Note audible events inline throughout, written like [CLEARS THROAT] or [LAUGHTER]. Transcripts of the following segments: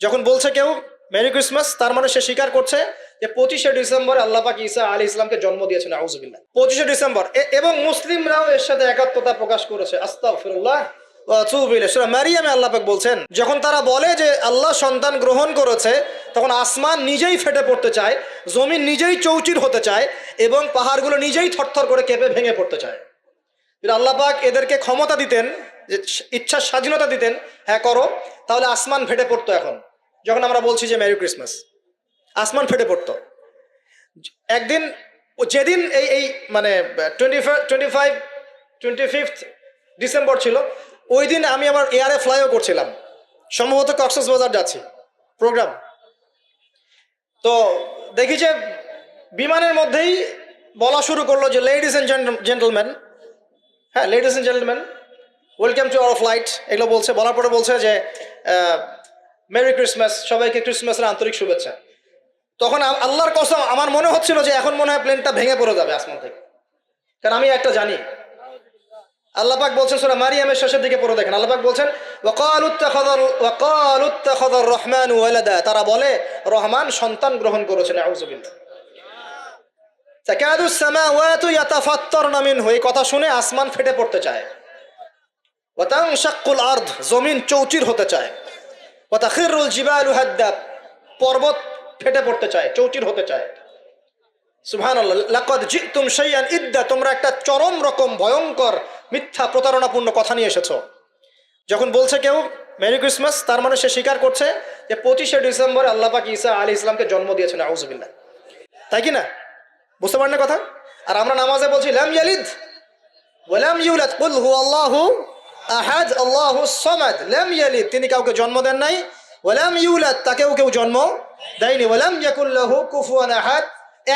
যখন বলছে কেউ মেরি ক্রিসমাস তার মানে সে স্বীকার করছে যে পঁচিশে ডিসেম্বর আল্লাহ পাক ঈসা আলী ইসলামকে জন্ম দিয়েছেন আউজুবিল্লাহ পঁচিশে ডিসেম্বর এবং মুসলিমরাও এর সাথে একাত্মতা প্রকাশ করেছে ইলাইহি। মারিয়ামে আল্লাহ বলছেন, যখন তারা বলে যে আল্লাহ সন্তান গ্রহণ করেছে, তখন আসমান নিজেই ফেটে পড়তে চায়, জমিন নিজেই চৌচির হতে চায়, এবং পাহাড়গুলো নিজেই থরথর করে কেঁপে ভেঙে পড়তে চায়। যদি আল্লাহ পাক এদেরকে ক্ষমতা দিতেন ইচ্ছার স্বাধীনতা দিতেন হ্যাঁ করো, তাহলে আসমান ফেটে পড়তো এখন। যখন আমরা বলছি যে মেরি ক্রিসমাস আসমান ফেটে পড়তো। একদিন যেদিন এই এই মানে twenty twenty five twenty fifth December ছিল, ওই দিন আমি আমার এয়ারে ফ্লাইও করছিলাম। সম্ভবত কক্সেস বাজার যাচ্ছি। প্রোগ্রাম তো দেখি যে বিমানের মধ্যেই বলা শুরু করল যে লেডিস অ্যান্ড জেন্টলম্যান হ্যাঁ ladies and gentleman welcome to our flight এগুলো বলছে, বলার পরে বলছে যে মেরি ক্রিসমাস সবাইকে ক্রিসমাসের আন্তরিক শুভেচ্ছা। তখন আল্লাহর কসম, আমার মনে হচ্ছিল যে এখন মনে হয় প্লেনটা ভেঙে পড়ে যাবে আসমান থেকে। কারণ আমি একটা জানি। আল্লাহ পাক বলছেন সুরা মারিয়ামের শেষের দিকে পড়ে দেখেন। আল্লাহ পাক বলছেন রহমান তারা বলে, রহমান সন্তান গ্রহণ করেছেন এই কথা শুনে আসমান ফেটে পড়তে চায়। জমিন চৌচির হতে চায়। ওয়াতাখিরুল জিবালু হাদ্দা পর্বত ফেটে পড়তে চায়, চৌচির হতে চায়। সুবহানাল্লাহ, লাকাদ জিতুম ইদ্দা, তোমরা একটা চরম রকম ভয়ঙ্কর মিথ্যা প্রতারণাপূর্ণ কথা নিয়ে এসেছ। যখন বলছে কেউ, মেরি ক্রিসমাস, তার মানে সে স্বীকার করছে যে পঁচিশে ডিসেম্বর আল্লাহ পাক ঈসা আলী ইসলামকে জন্ম দিয়েছেন আউজুবিল্লাহ তাই কি না? বুঝতে পারেন না কথা? আর আমরা নামাজে বলছি, লাম ইয়ালিদ ওয়ালাম ইউলাদ, কুল হু আল্লাহু আহাদ আল্লাহু সামাদ, লাম ইয়ালিদ, তিনি কাউকে জন্ম দেন নাই। ওয়ালাম ইউলাদ, তাকেও কেউ জন্ম দেয়নি। ওয়ালাম ইয়াকুল লাহু কুফুয়ান আহাদ,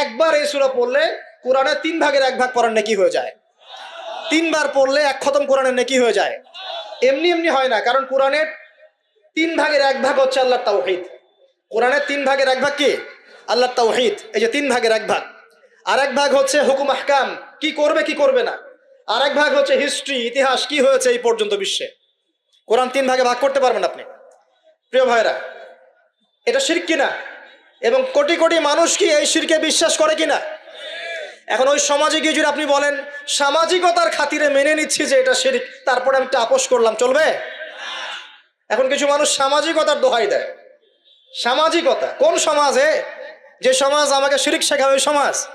একবার এই সূরা পড়লে কোরআনের তিন ভাগের এক ভাগ পড়ার নেকি হয়ে যায়। তিনবার পড়লে এক খতম কোরআনের নেকি হয়ে যায়। এমনি এমনি হয় না, কারণ কোরআনের তিন ভাগের এক ভাগ হচ্ছে আল্লাহর তাওহীদ। কোরআনের তিন ভাগের এক ভাগ কি? আল্লাহর তাওহীদ। এই যে তিন ভাগের এক ভাগ। আর এক ভাগ হচ্ছে হুকুম আহকাম কি করবে কি করবে না? আর এক ভাগ হচ্ছে হিস্ট্রি ইতিহাস, কি হয়েছে এই পর্যন্ত বিশ্বে? কোরআন তিন ভাগে ভাগ করতে পারবেন আপনি। প্রিয় ভাইরা এটা শিরক কিনা? এবং কোটি কোটি মানুষ কি এই শিরকে বিশ্বাস করে কিনা? এখন ওই সমাজে গিয়ে যদি আপনি বলেন, সামাজিকতার খাতিরে মেনে নিচ্ছি যে এটা শিরিক, তারপরে আমি একটা আপোষ করলাম, চলবে? এখন কিছু মানুষ সামাজিকতার দোহাই দেয়। সামাজিকতা, কোন সমাজে যে সমাজ আমাকে শিরিক শেখাবে ওই সমাজ।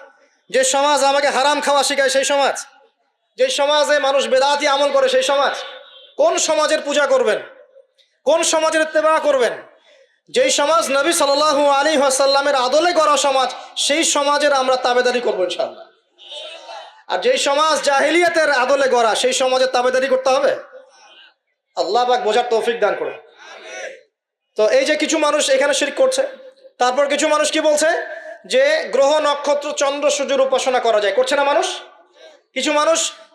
যে সমাজ আমাকে হারাম খাওয়া শেখায়, সেই সমাজ। যে সমাজে মানুষ বেদাতি আমল করে, সেই সমাজ কোন সমাজের পূজা করবেন? কোন সমাজের ইত্তেবা করবেন? যেই সমাজ নবী সাল্লাল্লাহু আলী আসাল্লামের আদলে গড়া সমাজ, সেই সমাজের আমরা তাবেদারি করব ইনশাল্লাহ আর যেই সমাজ জাহিলিয়াতের আদলে গড়া, সেই সমাজের তাবেদারি করতে হবে? আল্লাহ পাক বোঝার তৌফিক দান করুন। তো এই যে কিছু মানুষ এখানে শিরক করছে, তারপর কিছু মানুষ কি বলছে? যে গ্রহ নক্ষত্র চন্দ্র সূর্যের উপাসনা করা যায়। করছে না মানুষ? কিছু মানুষ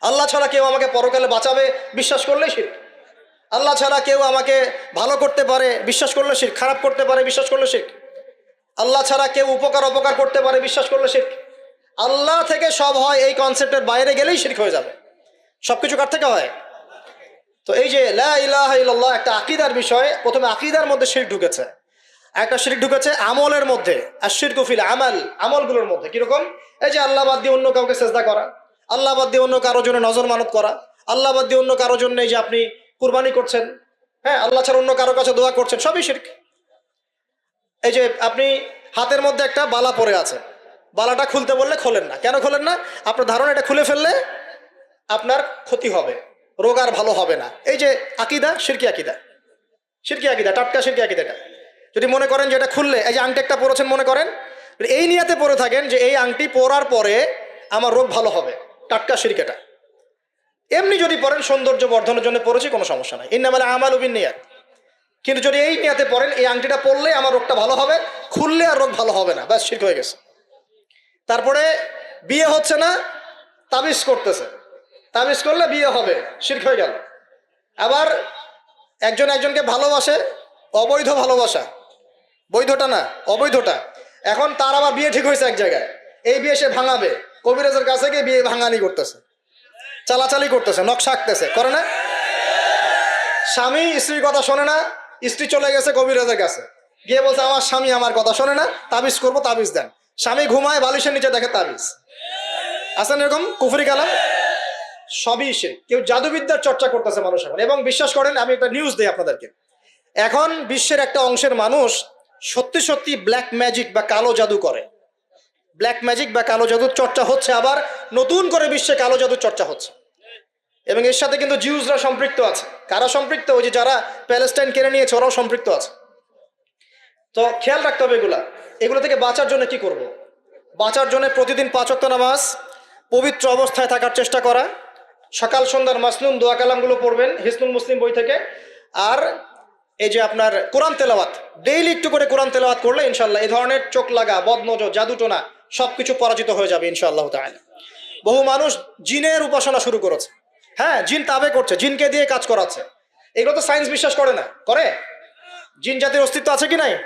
আল্লাহ ছাড়া কেউ আমাকে পরকালে বাঁচাবে? বিশ্বাস করলে শির্ক। আল্লাহ ছাড়া কেউ আমাকে ভালো করতে পারে? বিশ্বাস করলে শির্ক। খারাপ করতে পারে? বিশ্বাস করলে শির্ক। আল্লাহ ছাড়া কেউ উপকার, অপকার করতে পারে? বিশ্বাস করলে শির্ক। আল্লাহ থেকে সব হয় এই কনসেপ্টের বাইরে গেলেই শির্ক হয়ে যাবে। সবকিছু কার থেকে হয়? তো এই যে লা ইলাহা ইল্লাল্লাহ একটা আকিদার বিষয়, প্রথমে আকিদার মধ্যে শিরক ঢুকেছে। একটা শিরক ঢুকেছে আমলের মধ্যে। আর শিরকুফিল আমাল, আমলগুলোর মধ্যে। কীরকম? এই যে আল্লাহ বাদ দিয়ে অন্য কাউকে চেষ্টা করা। আল্লাহ বাদ দিয়ে অন্য কারোর জন্য নজর মানত করা। আল্লাহ বাদ দিয়ে অন্য কারোর জন্য যে আপনি কুরবানি করছেন। হ্যাঁ আল্লাহ ছাড়া অন্য কারোর কাছে দোয়া করছেন, সবই শিরক। এই যে আপনি হাতের মধ্যে একটা বালা পরে আছে বালাটা খুলতে বললে খোলেন না। কেন খোলেন না? আপনার ধারণা এটা খুলে ফেললে আপনার ক্ষতি হবে, রোগ আর ভালো হবে না। এই যে আকিদা সিরকি আকিদা। সিরকি আকিদা, টাটকা সিরকি আকিদাটা যদি মনে করেন যে এটা খুললে, এই যে আংটি একটা পরেছেন মনে করেন, এই নিয়াতে পরে থাকেন যে এই আংটি পরার পরে আমার রোগ ভালো হবে। টাটকা সিরকেটা। এমনি যদি পড়েন সৌন্দর্য বর্ধনের জন্য পড়েছি, কোনো সমস্যা নাই। ইন্নামালে আমাল উবিন নিয়াত কিন্তু যদি এই নিয়াতে পড়েন, এই আংটিটা পরলে আমার রোগটা ভালো হবে, খুললে আর রোগ ভালো হবে না। ব্যাস, শির্ক হয়ে গেছে। তারপরে বিয়ে হচ্ছে না, তাবিজ করতেছে। তাবিজ করলে বিয়ে হবে, শির্ক হয়ে গেল। আবার একজন একজনকে ভালোবাসে, অবৈধ ভালোবাসা। বৈধটা না, অবৈধটা। এখন তার আবার বিয়ে ঠিক হয়েছে এক জায়গায়। এই বিয়ে সে ভাঙাবে। কবিরাজের কাছে গিয়ে বিয়ে ভাঙানি করতেছে, চালাচালি করতেছে, নকশা আঁকতেছে, করে না? স্বামী স্ত্রীর কথা শোনে না, স্ত্রী চলে গেছে কবিরাজের কাছে। গিয়ে বলছে, আমার স্বামী আমার কথা শোনে না, তাবিজ করব, তাবিজ দেন। স্বামী ঘুমায়, বালিশের নিচে দেখে তাবিজ। আছেন এরকম কুফরি কালাম? সবই সে কেউ জাদুবিদ্যার চর্চা করতেছে মানুষ এখন। এবং বিশ্বাস করেন, আমি একটা নিউজ দিই আপনাদেরকে। এখন বিশ্বের একটা অংশের মানুষ সত্যি সত্যি ব্ল্যাক ম্যাজিক বা কালো জাদু করে। ব্ল্যাক ম্যাজিক বা কালো জাদুর চর্চা হচ্ছে আবার নতুন করে বিশ্বে কালো জাদুর চর্চা হচ্ছে। এবং এর সাথে কিন্তু জিউসরা সম্পৃক্ত আছে। কারা সম্পৃক্ত? ওই যে যারা প্যালেস্টাইন কেড়ে নিয়েছে, ওরাও সম্পৃক্ত আছে। তো খেয়াল রাখতে হবে এগুলা। এগুলো থেকে বাঁচার জন্য কি করব। বাঁচার জন্য প্রতিদিন পাঁচক্ত নামাজ, পবিত্র অবস্থায় থাকার চেষ্টা করা, সকাল সন্ধ্যার মাসনুন দোয়া কালামগুলো পড়বেন হিসনুল মুসলিম বই থেকে। আর এই যে আপনার কোরআন তেলাওয়াত, ডেইলি একটু করে কোরআন তেলাওয়াত করলে ইনশাল্লাহ এই ধরনের চোখ লাগা, বদনজর, জাদুটোনা সব কিছু পরাজিত হয়ে যাবে ইনশাআল্লাহ তাহলে বহু মানুষ জিনের উপাসনা শুরু করেছে। হ্যাঁ জিন তাবে করছে, জিনকে দিয়ে কাজ করাচ্ছে। এগুলো তো সায়েন্স বিশ্বাস করে না। করে? জিন জাতির অস্তিত্ব আছে কি নাই?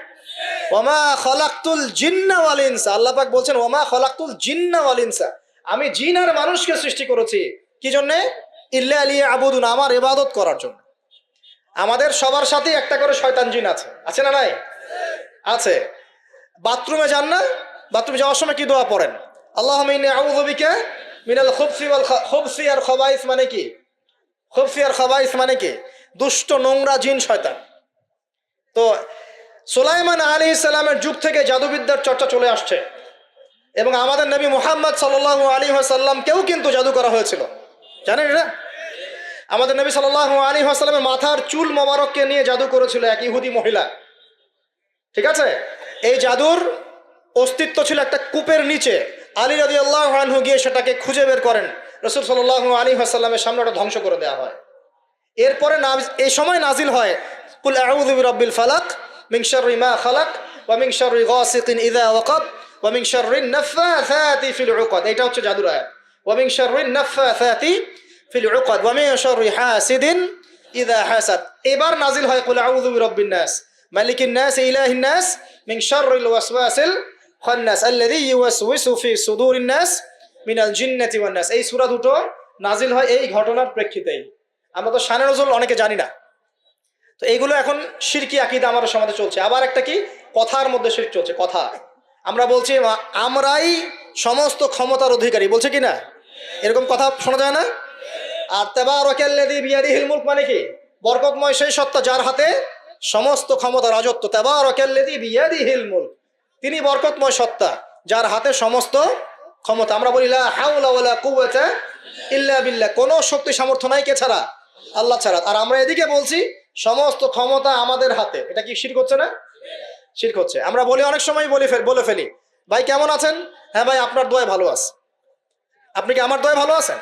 ওমা খলাক্তুল জিন্না ওয়াল ইনসা। আল্লাহ বলছেন, ওমা খলাক্তুল জিন্না ওয়াল ইনসা। আমি জিন আর মানুষকে সৃষ্টি করেছি। কি জন্যে? ইল্লা আলিয়া আবুদুন আমার ইবাদত করার জন্য। আমাদের সবার সাথে একটা করে শয়তান জিন আছে। আছে না নাই? আছে। বাথরুমে যান না? বাথরুমে যাওয়ার সময় কি দোয়া পড়েন? আল্লাহ আউযুবিকা মিনাল খুবসি খুবসি আর খবাইস মানে কি? খুবসি আর খবাইস মানে কি? দুষ্ট, নোংরা জিন শয়তান। তো সোলাইমান আলী ইসলামের যুগ থেকে জাদুবিদ্যার চর্চা চলে আসছে। এবং আমাদের নবী মোহাম্মদ সাল্লাহ আলী সাল্লামকেও কিন্তু জাদু করা হয়েছিল। জানেন এটা আমাদের নবী সাল্লাহ আলী সাল্লামের মাথার চুল মোবারককে নিয়ে জাদু করেছিল এক ইহুদি মহিলা। ঠিক আছে? এই জাদুর অস্তিত্ব ছিল একটা কূপের নিচে। আলী রাজি আল্লাহ আনহু গিয়ে সেটাকে খুঁজে বের করেন। রসুল সাল্লাহ আলী সাল্লামের সামনে ওটা ধ্বংস করে দেওয়া হয়। এরপরে এই সময় নাজিল হয়, কুল আউযু বিরাব্বিল ফালাক শাররি মা খালাক ওয়া শাররি গাসিকিন ওয়াকাব ওয়া মিন শাররি নাফাসাতি ফিল এটা হচ্ছে ফিল এবার নাজিল হয় খান্নাস আল্লাযী ইউওয়াসওয়িসু ফি সুদুরিন নাস মিনাল জিন্নাতি ওয়ান নাস। এই সূরা দুটো নাজিল হয় এই ঘটনার প্রেক্ষিতেই। আমরা তো শানে নজরুল অনেকে জানি না। তো এইগুলো এখন শিরকি আকিদা আমাদের সমাজে চলছে। আবার একটা কি? কথার মধ্যে শিরক চলছে, কথা। আমরা বলছি আমরাই সমস্ত ক্ষমতার অধিকারী। বলছে কি না? এরকম কথা শোনা যায় না? আর তেবার ওয়াকাল্লাযী বিয়াদিহিল মুলক মানে কি? বরকতময় সেই সত্তা যার হাতে সমস্ত ক্ষমতা রাজত্ব। তেবার ওয়াকাল্লাযী বিয়াদিহিল মুলক। তিনি বরকতময় সত্তা, যার হাতে সমস্ত ক্ষমতা। আমরা বলি ইল্লা বিল্লাহ। কোনো শক্তি সামর্থ্য নাই কে ছাড়া? আল্লাহ ছাড়া। আর আমরা এদিকে বলছি, সমস্ত ক্ষমতা আমাদের হাতে। এটা কি শির করছে না? শির করছে আমরা বলি, অনেক সময় বলি বলে ফেলি। ভাই, কেমন আছেন? হ্যাঁ ভাই, আপনার দোয়ায় ভালো আছে। আপনি কি আমার দোয়ায় ভালো আছেন?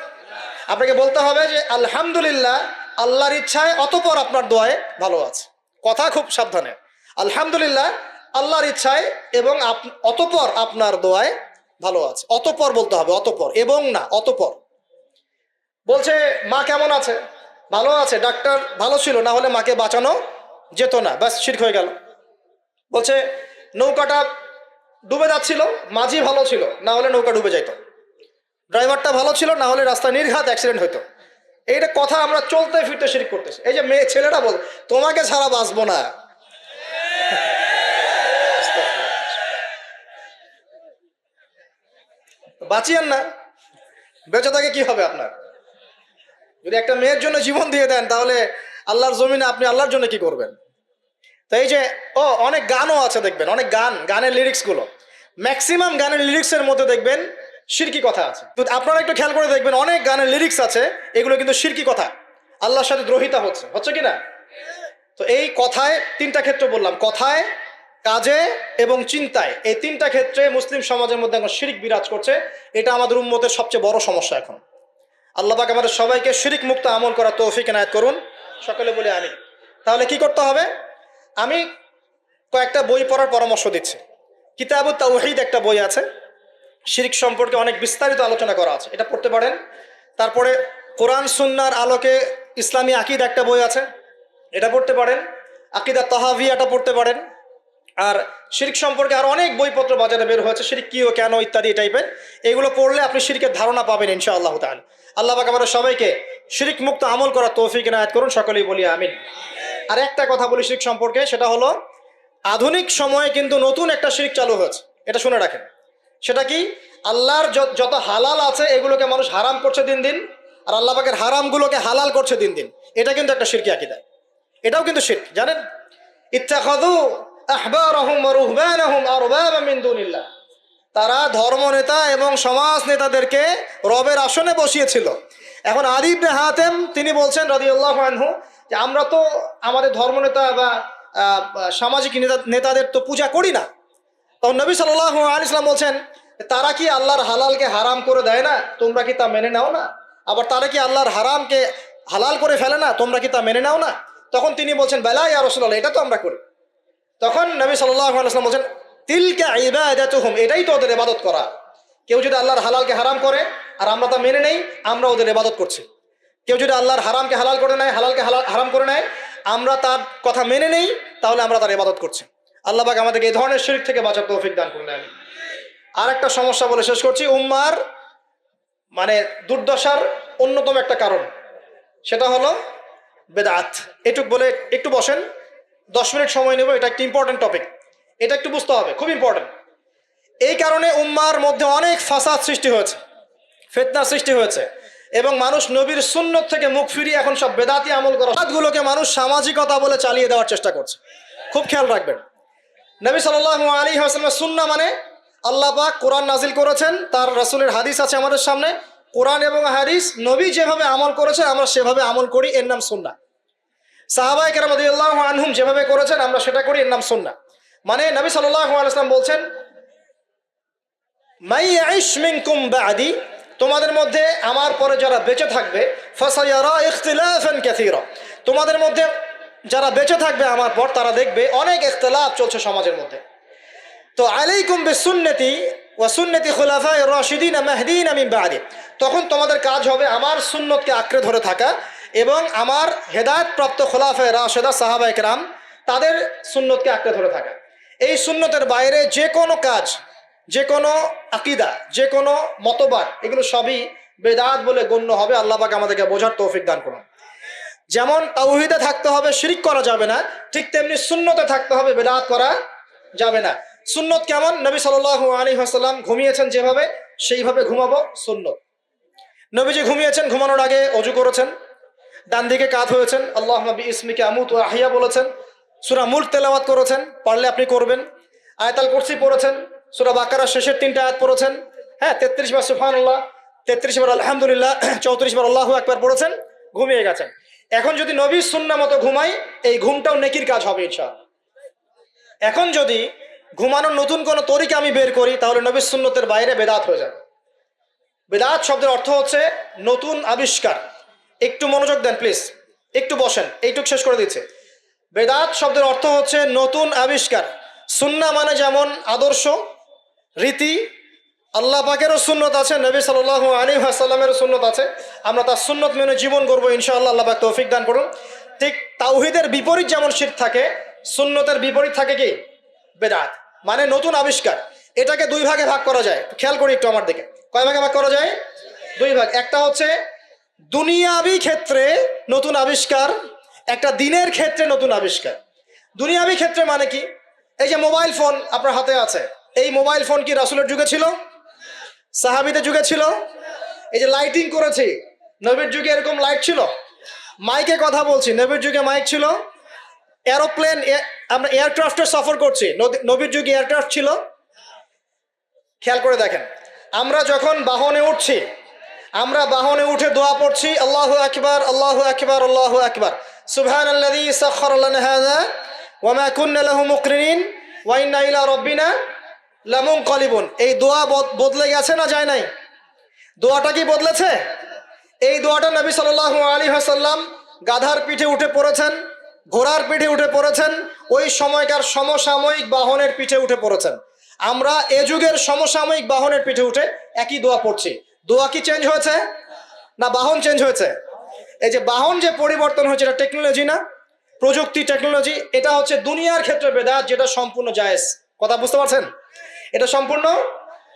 আপনাকে বলতে হবে যে, আলহামদুলিল্লাহ, আল্লাহর ইচ্ছায় অতপর আপনার দোয়ায় ভালো আছে। কথা খুব সাবধানে। আলহামদুলিল্লাহ আল্লাহর ইচ্ছায় এবং অতপর আপনার দোয়ায় ভালো আছে। অতপর বলতে হবে, অতপর, এবং না, অতপর। বলছে, মা কেমন আছে? ভালো আছে, ডাক্তার ভালো ছিল, না হলে মাকে বাঁচানো যেত না। ব্যাস, শির্ক হয়ে গেল। বলছে, নৌকাটা ডুবে যাচ্ছিল, মাঝি ভালো ছিল, না হলে নৌকা ডুবে যাইত। ড্রাইভারটা ভালো ছিল, না হলে রাস্তায় নির্ঘাত অ্যাক্সিডেন্ট হইতো। এইটা কথা আমরা চলতে ফিরতে শিরিক করতেছি। এই যে মেয়ে ছেলেটা বল, তোমাকে ছাড়া বাঁচবো না। বাঁচিয়েন না। বেঁচে থাকে কি হবে আপনার? যদি একটা মেয়ের জন্য জীবন দিয়ে দেন, তাহলে আল্লাহর জমিনে আপনি আল্লাহর জন্য কি করবেন? তো এই যে, ও, অনেক গানও আছে দেখবেন, অনেক গান, গানের লিরিক্সগুলো ম্যাক্সিমাম গানের লিরিক্সের মধ্যে দেখবেন শিরকি কথা আছে। তো আপনারা একটু খেয়াল করে দেখবেন, অনেক গানের লিরিক্স আছে, এগুলো কিন্তু শিরকি কথা। আল্লাহর সাথে দ্রোহিতা হচ্ছে হচ্ছে কি না? তো এই কথায় তিনটা ক্ষেত্র বললাম, কথায় কাজে এবং চিন্তায় এই তিনটা ক্ষেত্রে মুসলিম সমাজের মধ্যে এখন শিরিক বিরাজ করছে। এটা আমাদের উম্মতের সবচেয়ে বড় সমস্যা এখন। আল্লাহ পাক আমাদের সবাইকে শিরিক মুক্ত আমল করার তৌফিক এনায়ত করুন। সকলে বলে আমি তাহলে কি করতে হবে? আমি কয়েকটা বই পড়ার পরামর্শ দিচ্ছি। কিতাবু তাওহিদ একটা বই আছে। শিরিক সম্পর্কে অনেক বিস্তারিত আলোচনা করা আছে। এটা পড়তে পারেন। তারপরে কোরআন সুন্নার আলোকে ইসলামী আকিদ একটা বই আছে। এটা পড়তে পারেন। আকিদা তাহাভিয়াটা পড়তে পারেন। আর শিরিক সম্পর্কে আর অনেক বইপত্র বাজারে বের হয়েছে, শিরিক কি ও কেন ইত্যাদি টাইপের এগুলো পড়লে আপনি শিরিকের ধারণা পাবেন ইনশা আল্লাহ তাল আল্লাহ পাক আমাদের সবাইকে শিরিক মুক্ত আমল করার তৌফিক এনায়াত করুন, সকলেই বলি আমিন। আর একটা কথা বলি শিরিক সম্পর্কে, সেটা হলো আধুনিক সময়ে কিন্তু নতুন একটা শিরিক চালু হয়েছে। এটা শুনে রাখেন। সেটা কি? আল্লাহর যত- হালাল আছে, এগুলোকে মানুষ হারাম করছে দিন দিন, আর আল্লাহ পাকের হারামগুলোকে হালাল করছে দিন দিন। এটা কিন্তু একটা শিরকি আকিদা। এটাও কিন্তু শিরক, জানেন? ইচ্ছা আহবারাহুম তারা ধর্ম নেতা এবং সমাজ নেতাদেরকে রবের আসনে বসিয়েছিল। এখন আদিব হাতেম তিনি বলছেন রাদিয়াল্লাহু আনহু যে আমরা তো আমাদের ধর্মনেতা বা আহ, সামাজিক নেতা নেতাদের তো পূজা করি না। তখন নবী সাল্লাহ আল ইসলাম বলছেন তারা কি আল্লাহর হালালকে হারাম করে দেয় না? তোমরা কি তা মেনে নাও না? আবার তারা কি আল্লাহর হারামকে হালাল করে ফেলে না? তোমরা কি তা মেনে নাও না? তখন তিনি বলছেন বেলা ইয়া রসুল্লাহ এটা তো আমরা করি। তখন নবী সাল্লাহ আলাইসলাম বলছেন, তিলকা ইবাদাতুহুম, এটাই তো ওদের ইবাদত করা। কেউ যদি আল্লাহর হালালকে হারাম করে, আর আমরা তা মেনে নেই, আমরা ওদের ইবাদত করছি। কেউ যদি আল্লাহর হারামকে হালাল করে নেয়, হালালকে হালাল, হারাম করে নেয়, আমরা তার কথা মেনে নেই, তাহলে আমরা তার ইবাদত করছি। আল্লাহ পাক আমাদেরকে এই ধরনের শরীর থেকে বাঁচার তৌফিক দান করুন আমি আর একটা সমস্যা বলে শেষ করছি, উম্মার মানে দুর্দশার অন্যতম একটা কারণ, সেটা হলো বেদাত। এটুক বলে একটু বসেন। দশ মিনিট সময় নেব, এটা একটা ইম্পর্টেন্ট টপিক এটা একটু বুঝতে হবে, খুব ইম্পর্টেন্ট এই কারণে উম্মার মধ্যে অনেক ফাসাদ সৃষ্টি হয়েছে, ফেতনা সৃষ্টি হয়েছে, এবং মানুষ নবীর সুন্নত থেকে মুখ ফিরিয়ে এখন সব বেদাতি আমল করা গুলোকে মানুষ সামাজিকতা বলে চালিয়ে দেওয়ার চেষ্টা করছে। খুব খেয়াল রাখবেন। নবী সাল্লাহ আলী হাসলামের সুন্না মানে আল্লাহ পাক কোরআন নাজিল করেছেন, তার রাসূলের হাদিস আছে আমাদের সামনে। কোরআন এবং হাদিস নবী যেভাবে আমল করেছেন আমরা সেভাবে আমল করি, এর নাম সুন্না সাহাবাই কেরাম আল্লাহ আনহুম যেভাবে করেছেন, আমরা সেটা করি, এর নাম সুন্না মানে নবী সাল্লাহ আলাইসলাম বলছেন, মাই আইশ মিনকুম বাদি তোমাদের মধ্যে আমার পরে যারা বেঁচে থাকবে, ফাসায়ারা ইখতিলাফান কাসীরা। তোমাদের মধ্যে যারা বেঁচে থাকবে আমার পর, তারা দেখবে অনেক ইখতিলাফ চলছে সমাজের মধ্যে। তো আলাইকুম বিসুন্নতি ওয়া সুন্নতি খুলাফায়ে রাশিদিন মাহদিন মিন বাদি। তখন তোমাদের কাজ হবে আমার সুন্নতকে আঁকড়ে ধরে থাকা এবং আমার হেদায়েত প্রাপ্ত খোলাফায়ে রাশেদা সাহাবা একরাম তাদের সুন্নতকে আঁকড়ে ধরে থাকা। এই সুন্নতের বাইরে যে কোনো কাজ, যে কোনো আকিদা, যে কোনো মতবাদ, এগুলো সবই বেদাত বলে গণ্য হবে। আল্লাহ পাক আমাদেরকে বোঝার তৌফিক দান করুন। যেমন তাওহিদে থাকতে হবে, শিরিক করা যাবে না, ঠিক তেমনি সুন্নতে থাকতে হবে, বেদাত করা যাবে না। সুন্নত কেমন? নবী সাল্লাল্লাহু আলী হাসাল্লাম ঘুমিয়েছেন যেভাবে, সেইভাবে ঘুমাবো সুন্নত। নবীজি ঘুমিয়েছেন, ঘুমানোর আগে অজু করেছেন। ডান দিকে কাত হয়েছেন। আল্লাহ নবী ইসমিকে আমুত ও আহিয়া বলেছেন। সুরা মুল্ক তেলাওয়াত করেছেন, পারলে আপনি করবেন। আয়তাল কুরসি পড়েছেন, সুরা বাকারা শেষের তিনটা আয়াত পড়েছেন। হ্যাঁ তেত্রিশ বার সুফান আল্লাহ তেত্রিশ বার আলহামদুলিল্লাহ, [CLEARS THROAT] চৌত্রিশ বার আল্লাহ একবার পড়েছেন, ঘুমিয়ে গেছেন। এখন যদি নবী সুন্না মতো ঘুমাই, এই ঘুমটাও নেকির কাজ হবে ইনশাআল্লাহ। এখন যদি ঘুমানোর নতুন কোনো তরিকা আমি বের করি, তাহলে নবী সুন্নতের বাইরে বেদাত হয়ে যাবে। বেদাত শব্দের অর্থ হচ্ছে নতুন আবিষ্কার। একটু মনোযোগ দেন প্লিজ একটু বসেন। এইটুক শেষ করে দিচ্ছে। বেদাত শব্দের অর্থ হচ্ছে নতুন আবিষ্কার। সুন্না মানে যেমন আদর্শ, রীতি, আল্লাহ পাকেরও সুন্নত আছে, নবী সাল্লাহ আলী আসাল্লামেরও সুন্নত আছে। আমরা তার সুন্নত মেনে জীবন করব ইনশাআল্লাহ আল্লাহ পাক তৌফিক দান করুন। ঠিক তাওহিদের বিপরীত যেমন শীত থাকে, সুন্নতের বিপরীত থাকে কি? বেদাত। মানে নতুন আবিষ্কার। এটাকে দুই ভাগে ভাগ করা যায়। খেয়াল করি একটু আমার দিকে। কয় ভাগে ভাগ করা যায়? দুই ভাগ। একটা হচ্ছে দুনিয়াবি ক্ষেত্রে নতুন আবিষ্কার, একটা দিনের ক্ষেত্রে নতুন আবিষ্কার। দুনিয়াবি ক্ষেত্রে মানে কি? এই যে মোবাইল ফোন আপনার হাতে আছে, এই মোবাইল ফোন কি রাসুলের যুগে ছিল? সাহাবিদের যুগে ছিল? এই যে লাইটিং করেছি, নবীর যুগে এরকম লাইট ছিল? মাইকে কথা বলছি, নবীর যুগে মাইক ছিল? এরোপ্লেন আমরা এয়ারক্রাফটে সফর করছি নবীর যুগে এয়ারক্রাফট ছিল? খেয়াল করে দেখেন, আমরা যখন বাহনে উঠছি আমরা বাহনে উঠে দোয়া পড়ছি, আল্লাহু আকবার আল্লাহু আকবার আল্লাহু আকবার। সুবহান আল্লাযী সাখখারা লানা হাযা, ওয়া মা কুন্না লাহু মুকরিনিন, ওয়া ইন্না ইলা রাব্বিনা লামুনকালিবুন। এই দোয়া বদ- বদলে গেছে না যায় নাই? দোয়াটা কি বদলেছে? এই দোয়াটা নবী সাল্লাল্লাহু আলাইহি ওয়াসাল্লাম গাধার পিঠে উঠে পড়েছেন, ঘোড়ার পিঠে উঠে পড়েছেন, ওই সময়কার সমসাময়িক বাহনের পিঠে উঠে পড়েছেন। আমরা এ যুগের সমসাময়িক বাহনের পিঠে উঠে একই দোয়া পড়ছি। দোয়া কি চেঞ্জ হয়েছে? না, বাহন চেঞ্জ হয়েছে? এই যে বাহন যে পরিবর্তন হয়েছে, এটা টেকনোলজি না? প্রযুক্তি টেকনোলজি এটা হচ্ছে দুনিয়ার ক্ষেত্রে বেদাত, যেটা সম্পূর্ণ জায়েজ। কথা বুঝতে পারছেন? এটা সম্পূর্ণ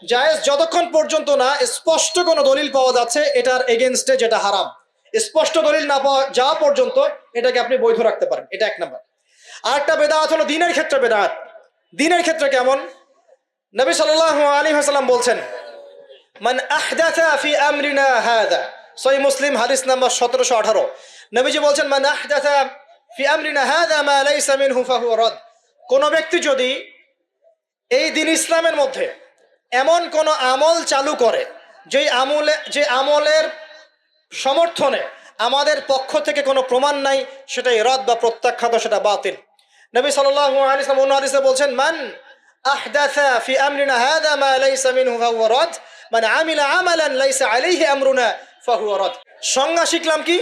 জায়েজ। যতক্ষণ পর্যন্ত না স্পষ্ট কোনো দলিল পাওয়া যাচ্ছে, এটার এগেনস্টে যেটা হারাম। স্পষ্ট দলিল না পাওয়া যাওয়া পর্যন্ত, এটাকে আপনি বৈধ রাখতে পারেন। এটা এক নাম্বার। আরেকটা বেদাত হলো দিনের ক্ষেত্রে বেদাত। দিনের ক্ষেত্রে কেমন? নবী সাল্লাল্লাহু আলাইহি ওয়াসাল্লাম বলছেন মান আহদাথা ফি আমরিনা হাদা। সহি মুসলিম হাদিস নাম্বার সতেরোশো আঠারো। নবীজি বলছেন, মান আহদাথা ফি আমরিনা হাদা মা লাইসা মিনহু ফাহুয়া রাদ। কোন ব্যক্তি যদি এই দিন ইসলামের মধ্যে এমন কোন আমল চালু করে, যেই আমলে, যে আমলের সমর্থনে আমাদের পক্ষ থেকে কোনো প্রমাণ নাই সেটাই রদ বা প্রত্যাখ্যাত, সেটা বাতিল। নবী ওয়াসাল্লাম অন্য হাদিসে বলছেন, মান আহদাথা ফি আমরিনা হাদা মা লাইসা মিনহু ফাহুয়া রাদ মান আমিলা আমালান লাইসা আলাইহি আমরুনা ফাহুয়া রাদ সংজ্ঞা শিখলাম কি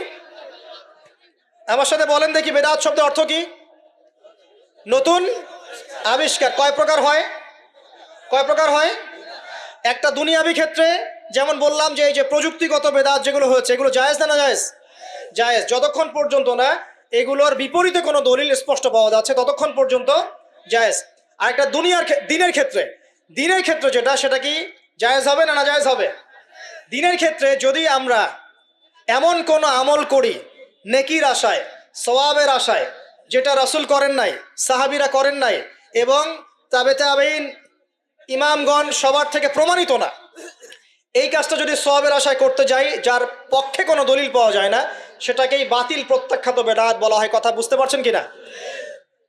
আমার সাথে বলেন দেখি বেদাত শব্দের অর্থ কি? নতুন আবিষ্কার। কয় প্রকার হয়? কয় প্রকার হয়? একটা দুনিয়াবি ক্ষেত্রে যেমন বললাম যে এই যে প্রযুক্তিগত বেদাত যেগুলো হয়েছে, এগুলো জায়েজ না না জায়েজ জায়েজ। যতক্ষণ পর্যন্ত না, এগুলোর বিপরীতে কোনো দলিল স্পষ্ট পাওয়া যাচ্ছে, ততক্ষণ পর্যন্ত জায়েজ। আর একটা দুনিয়ার দিনের ক্ষেত্রে। দিনের ক্ষেত্রে যেটা, সেটা কি জায়েজ হবে না না জায়েজ হবে? দিনের ক্ষেত্রে যদি আমরা এমন কোনো আমল করি নেকির আশায়, সওয়াবের আশায়, যেটা রাসূল করেন নাই, সাহাবিরা করেন নাই, এবং তাবে তাবেইন ইমামগণ সবার থেকে প্রমাণিত না, এই কাজটা যদি সওয়াবের আশায় করতে যাই, যার পক্ষে কোনো দলিল পাওয়া যায় না, সেটাকেই বাতিল, প্রত্যাখ্যাত বেদাত বলা হয়। কথা বুঝতে পারছেন কিনা?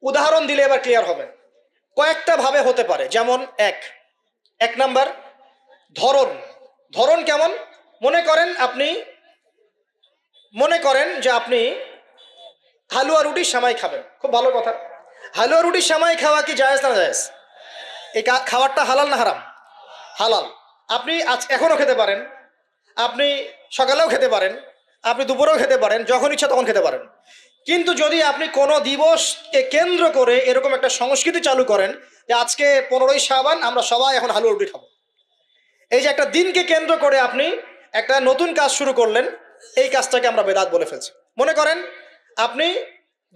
উদাহরণ দিলে এবার ক্লিয়ার হবে। কয়েকটা ভাবে হতে পারে। যেমন এক। এক নাম্বার, ধরন। ধরন কেমন? মনে করেন আপনি, মনে করেন যে আপনি হালুয়া রুটির সামাই খাবেন। খুব ভালো কথা। হালুয়া রুটির সামাই খাওয়া কি জায়েজ না জায়েজ? এই খাবারটা হালাল না হারাম? হালাল। আপনি আজ এখনও খেতে পারেন। আপনি সকালেও খেতে পারেন। আপনি দুপুরেও খেতে পারেন। যখন ইচ্ছা তখন খেতে পারেন। কিন্তু যদি আপনি কোনো দিবসকে কেন্দ্র করে এরকম একটা সংস্কৃতি চালু করেন যে আজকে পনেরোই সাবান আমরা সবাই এখন হালুয়া রুটি খাব। এই যে একটা দিনকে কেন্দ্র করে আপনি একটা নতুন কাজ শুরু করলেন, এই কাজটাকে আমরা বেদাত বলে ফেলছি। মনে করেন, আপনি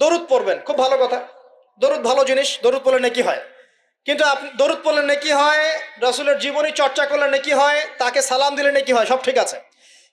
দরুদ পড়বেন, খুব ভালো কথা। দরুদ ভালো জিনিস, দরুদ পড়লে নাকি হয়। কিন্তু আপনি দরুদ পড়লে নাকি হয়, রসুলের জীবনী চর্চা করলে নাকি হয়, তাকে সালাম দিলে নাকি হয়, সব ঠিক আছে।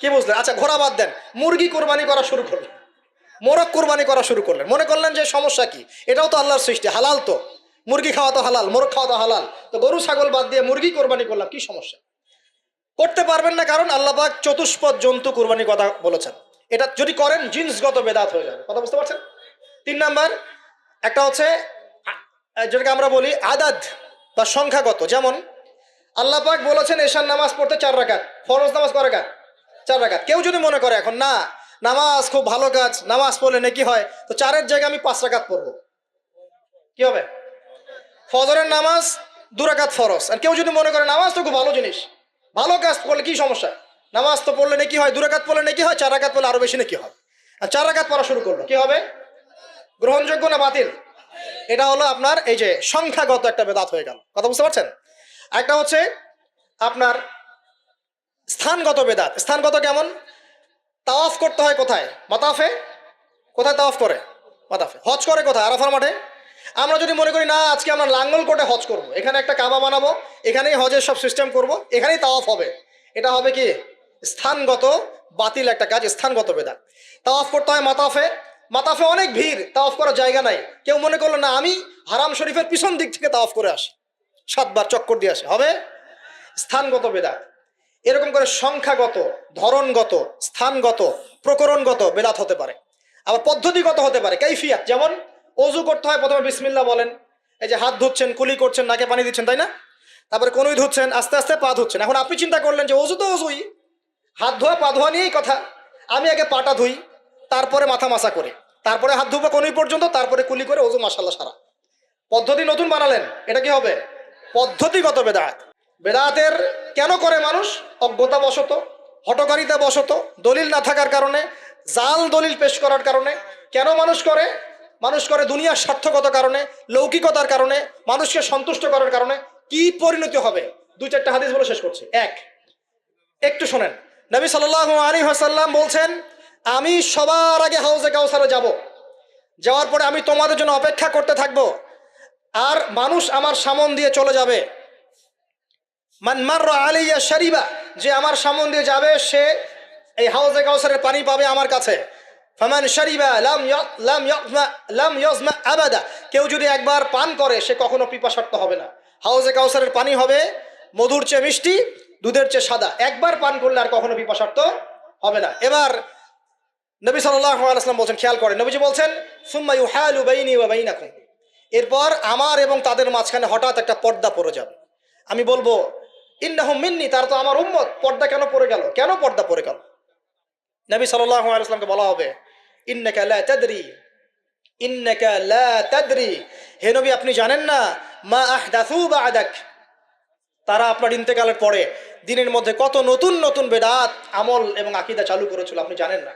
কি বুঝলেন? আচ্ছা ঘোড়া বাদ দেন। মুরগি কোরবানি করা শুরু করলেন। মোরগ কুরবানি করা শুরু করলেন। মনে করলেন যে সমস্যা কি? এটাও তো আল্লাহর সৃষ্টি, হালাল তো। মুরগি খাওয়া তো হালাল, মোরগ খাওয়া তো হালাল। তো গরু, ছাগল বাদ দিয়ে মুরগি কোরবানি করলাম, কি সমস্যা? করতে পারবেন না, কারণ আল্লাহ পাক চতুষ্পদ জন্তু কুরবানির কথা বলেছেন। এটা যদি করেন, জিন্সগত বেদাত হয়ে যাবে। কথা বুঝতে পারছেন? তিন নাম্বার, একটা হচ্ছে যেটাকে আমরা বলি আদাদ বা সংখ্যাগত। যেমন, আল্লাহ পাক বলেছেন, এশার নামাজ পড়তে চার রাকাত, ফরজ নামাজ কয় রাকাত? চার রাকাত। কেউ যদি মনে করে এখন, না, নামাজ খুব ভালো কাজ, নামাজ পড়লে নাকি হয়? তো চারের জায়গায় আমি পাঁচ রাকাত পড়ব। কি হবে? ফজরের নামাজ দুরাকাত ফরজ। আর কেউ যদি মনে করে, নামাজ তো খুব ভালো জিনিস, ভালো কাজ করলে কি সমস্যা? নামাজ তো পড়লে নাকি হয় দুরাকাত পড়লে নাকি হয়, চার রাকাত পড়লে আরও বেশি নাকি হয়। আর চার রাকাত পড়া শুরু করল, কি হবে? গ্রহণযোগ্য না বাতিল? এটা হলো আপনার এই যে সংখ্যাগত একটা বেদাত হয়ে গেল। কথা বুঝতে পারছেন? একটা হচ্ছে আপনার স্থানগত বেদাত। স্থানগত কেমন? তাওয়াফ করতে হয় কোথায়? মাতাফে? কোথায় তাওয়াফ করে? মাতাফে। হজ করে কোথায়? আরাফার মাঠে? আমরা যদি মনে করি, না, আজকে আমরা লাঙ্গল কোটে হজ করব। এখানে একটা কাবা বানাবো, এখানেই হজের সব সিস্টেম করব। এখানেই তাওয়াফ হবে। এটা হবে কি? স্থানগত বাতিল একটা কাজ, স্থানগত বেদাত। তাওয়াফ করতে হয় মাতাফে। মাতাফে অনেক ভিড়, তাওয়াফ করার জায়গা নাই। কেউ মনে করল, না, আমি হারাম শরীফের পিছন দিক থেকে তাওয়াফ করে আসি। সাতবার চক্কর দিয়ে আসে। হবে? স্থানগত বেদাত। এরকম করে সংখ্যাগত, ধরনগত, স্থানগত, প্রকরণগত বেদাত হতে পারে। আবার পদ্ধতিগত হতে পারে, কাইফিয়াত। যেমন অজু করতে হয়, প্রথমে বিসমিল্লা বলেন। এই যে হাত ধুচ্ছেন, কুলি করছেন, নাকে পানি দিচ্ছেন, তাই না? তারপরে কোনোই ধুচ্ছেন, আস্তে আস্তে পা ধুচ্ছেন। এখন আপনি চিন্তা করলেন যে অজু তো অজুই। হাত ধোয়া, পা ধোয়া নিয়েই কথা। আমি আগে পাটা ধুই, তারপরে মাথা মাসা করি। তারপরে হাত ধুবো কোনোই পর্যন্ত, তারপরে কুলি করে অজু মাসাল্লাহ সারা। পদ্ধতি নতুন বানালেন, এটা কি হবে? পদ্ধতিগত বেদাত। বেদাতের কেন করে মানুষ? অজ্ঞতা বশত হটকারিতা বশত, দলিল না থাকার কারণে, জাল দলিল পেশ করার কারণে। কেন মানুষ করে? মানুষ করে দুনিয়ার সার্থকতার কারণে, লৌকিকতার কারণে, মানুষকে সন্তুষ্ট করার কারণে। কি পরিণতি হবে? দুই চারটা হাদিস বলে শেষ করছি। এক, একটু শোনেন। নবী সাল্লাহ আলী হাসাল্লাম বলছেন, আমি সবার আগে হাউজে কাউসারে যাব। যাওয়ার পরে আমি তোমাদের জন্য অপেক্ষা করতে থাকব। আর মানুষ আমার সামন দিয়ে চলে যাবে। মানমার আলিয়া শরিবা, যে আমার সামন যাবে, সে এই হাউজে কাউসারের পানি পাবে আমার কাছে। ফামান শরিবা লাম লাম লাম ইয়জমা আবাদা, কেউ যদি একবার পান করে, সে কখনো পিপাসার্ত হবে না। হাউজে কাউসারের পানি হবে, মধুর চেয়ে মিষ্টি, দুধের চেয়ে সাদা। একবার পান করলে আর কখনো পিপাসার্ত হবে না। এবার নবী ওয়াসাল্লাম বলছেন, খেয়াল করেন, নবীজি বলছেন, সুম্মা ইউহালু বাইনি ওয়া বাইনাকুম। এরপর আমার এবং তাদের মাঝখানে হঠাৎ একটা পর্দা পড়ে যাবে। আমি বলব ইন্নাহুম মিন্নি, তার তো আমার উম্মত। পর্দা কেন পড়ে গেল? কেন পর্দা পড়ে গেল? নবী আলাইহি বলা হবে, ইন্নাকা লা তাদরি, ইন্নাকা লা তাদরি। হে নবী, আপনি জানেন না, মা আহদাসু বা'দাক। তারা আপনার ইন্তেকালের পরে দিনের মধ্যে কত নতুন নতুন বেদাত, আমল এবং আকিদা চালু করেছিল, আপনি জানেন না।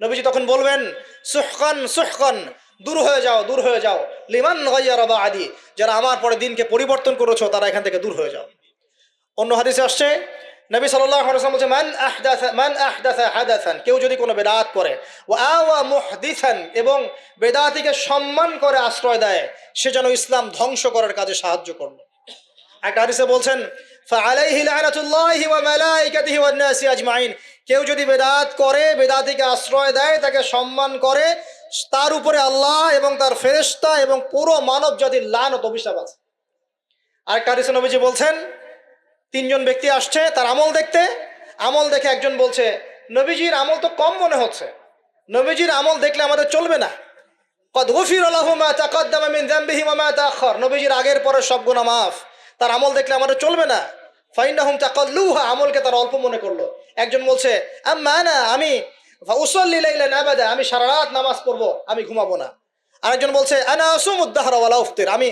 নবীজি তখন বলবেন, সুহকান সুহকান, দূর হয়ে যাও, দূর হয়ে যাও। লিমান গাইয়ারবা আদি যারা আমার পরে দিনকে পরিবর্তন করেছ, তারা এখান থেকে দূর হয়ে যাও। অন্য হাদিসে আসছে, নবী ওয়াসাল্লাম বলছে, মান আহদাসা মান আহদাসা হাদাসান কেউ যদি কোনো বেদাত করে ও আওয়া মুহদিসান এবং বেদাতিকে সম্মান করে আশ্রয় দেয়, সে যেন ইসলাম ধ্বংস করার কাজে সাহায্য করল। একটা হাদিসে বলছেন ওয়া নাসি কেউ যদি বেদাত করে, বেদাতিকে আশ্রয় দেয়, তাকে সম্মান করে, তার উপরে আল্লাহ এবং তার ফেরেশতা এবং পুরো মানব জাতির লানত অভিশাপ আছে। হাদিসে নবীজি বলছেন তিনজন ব্যক্তি আসছে, তার আমল দেখতে। আমল দেখে একজন বলছে, নবীজির আমল তো কম মনে হচ্ছে। নবীজির আমল দেখলে আমাদের চলবে না। কদ গফির নবীজির আগের পরে সব গুনাহ মাফ। তার আমল দেখলে আমাদের চলবে না। ফাইন্নাহুম তাকাল্লুহা। আমলকে তারা অল্প মনে করল। একজন বলছে না আমি উসল্লি লাইলান আবাদা আমি সারা রাত নামাজ পড়ব, আমি ঘুমাবো না। আরেকজন বলছে, আনা আসুমুদ্দাহরা ওয়ালা উফতির, আমি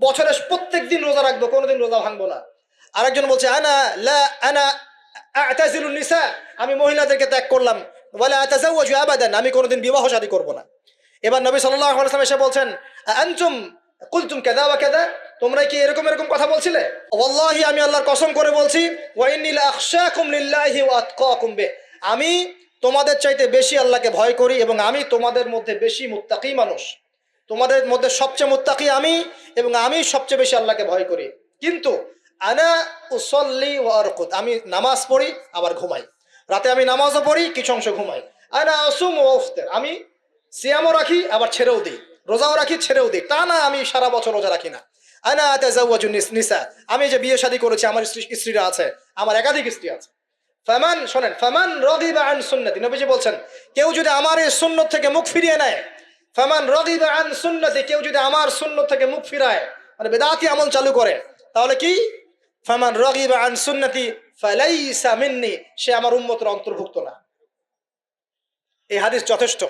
বছরে প্রত্যেক দিন রোজা রাখব, কোনোদিন রোজা ভাঙবো না। আরেকজন বলছে, আনা, লা, আনা আতাজিলুন নিসা। আমি মহিলাদেরকে ত্যাগ করলাম। ওয়ালা আতাজাওয়াজু আবাদান। আমি কোনোদিন বিবাহ শাদী করব না। এবার নবী সাল্লাল্লাহু আলাইহি এসে বলছেন আনতুম কুলতুম কাদা ওয়া কাদা তোমরা কি এরকম এরকম কথা বলছিলে? ওয়াল্লাহি, আমি আল্লাহর কসম করে বলছি, ওয়া ইন্নী লা আখশাকুম লিল্লাহি ওয়া আতকাকুম বে আমি তোমাদের চাইতে বেশি আল্লাহকে ভয় করি এবং আমি তোমাদের মধ্যে বেশি মুত্তাকি মানুষ। তোমাদের মধ্যে সবচেয়ে মুত্তাকি আমি এবং আমি সবচেয়ে বেশি আল্লাহকে ভয় করি। কিন্তু আনা উসল্লি আমি নামাজ পড়ি, আবার ঘুমাই। রাতে আমি নামাজও পড়ি, কিছু অংশ ঘুমাই। আনা আসুম ও উফতের। আমি সিয়ামও রাখি, আবার ছেড়েও দিই। রোজাও রাখি, ছেড়েও দিই। তা না, আমি সারা বছর রোজা রাখি না। আনা নিসা আমি যে বিয়ে শাদী করেছি, আমার স্ত্রীরা আছে, আমার একাধিক স্ত্রী আছে। ফামান শোনেন, ফামান রগিবা আন সুন্নতি। নবীজি বলছেন, কেউ যদি আমার এই সুন্নত থেকে মুখ ফিরিয়ে নেয়, ফামান রগিবা আন সুন্নতি, কেউ যদি আমার সুন্নত থেকে মুখ ফিরায় মানে বেদাতি আমল চালু করে, তাহলে কি? ফামান রগিবা আন সুন্নতি ফালাইসা মিন্নি, সে আমার উম্মতের অন্তর্ভুক্ত না। এই হাদিস যথেষ্ট।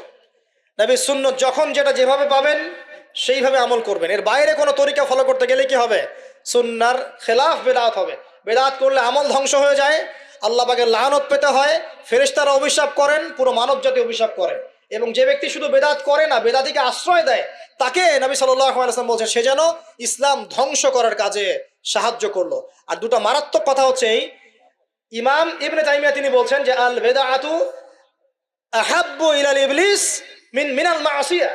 নবী সুন্নত যখন যেটা যেভাবে পাবেন, সেইভাবে আমল করবেন। এর বাইরে কোনো তরিকা ফলো করতে গেলে কি হবে? সুন্নার খেলাফ বেদাত হবে। বেদাত করলে আমল ধ্বংস হয়ে যায় আল্লাহ পাকে লানত পেতে হয়, ফেরেশতারা অভিশাপ করেন, পুরো মানব জাতি অভিশাপ করেন। এবং যে ব্যক্তি শুধু বেদাত করে না, বেদাতিকে আশ্রয় দেয়, তাকে নবী সাল্লাম বলছেন, সে যেন ইসলাম ধ্বংস করার কাজে সাহায্য করল। আর দুটো মারাত্মক কথা হচ্ছে এই, ইমাম ইবনে তাইমিয়া তিনি বলছেন যে আল বেদাআতু আহাব্বু ইলাল ইবলিস মিন মিনাল মাসিয়া।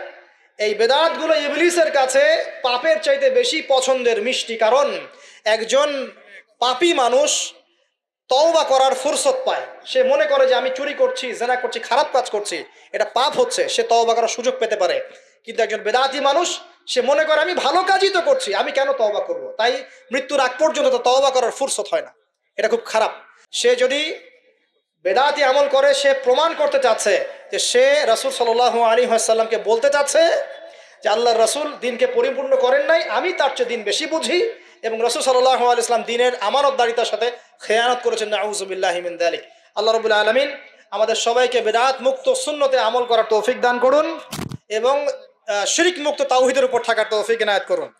এই বেদাতগুলো ইবলিসের কাছে পাপের চাইতে বেশি পছন্দের মিষ্টি কারণ, একজন পাপী মানুষ তওবা করার ফুরসত পায়। সে মনে করে যে, আমি চুরি করছি, জেনা করছি, খারাপ কাজ করছি, এটা পাপ হচ্ছে, সে তওবা করার সুযোগ পেতে পারে। কিন্তু একজন বেদাতি মানুষ সে মনে করে, আমি ভালো কাজই তো করছি, আমি কেন তওবা করব? তাই মৃত্যুর আগ পর্যন্ত তো তওবা করার ফুরসত হয় না। এটা খুব খারাপ। সে যদি বেদাতি আমল করে, সে প্রমাণ করতে চাচ্ছে যে সে রাসুল সাল আলী আসাল্লামকে বলতে চাচ্ছে যে আল্লাহ রসুল দিনকে পরিপূর্ণ করেন নাই, আমি তার চেয়ে দিন বেশি বুঝি এবং রসুল সাল্লাহ ইসলাম দিনের আমানতদারিতার সাথে খেয়ানত করেছেন নাউজুবিল্লাহিমিন দালিক। আল্লাহ রবুল্লা আলমিন আমাদের সবাইকে বেদাত মুক্ত শূন্যতে আমল করার তৌফিক দান করুন এবং শিরিক মুক্ত তাওহিদের উপর থাকার তৌফিক এনায়ত করুন।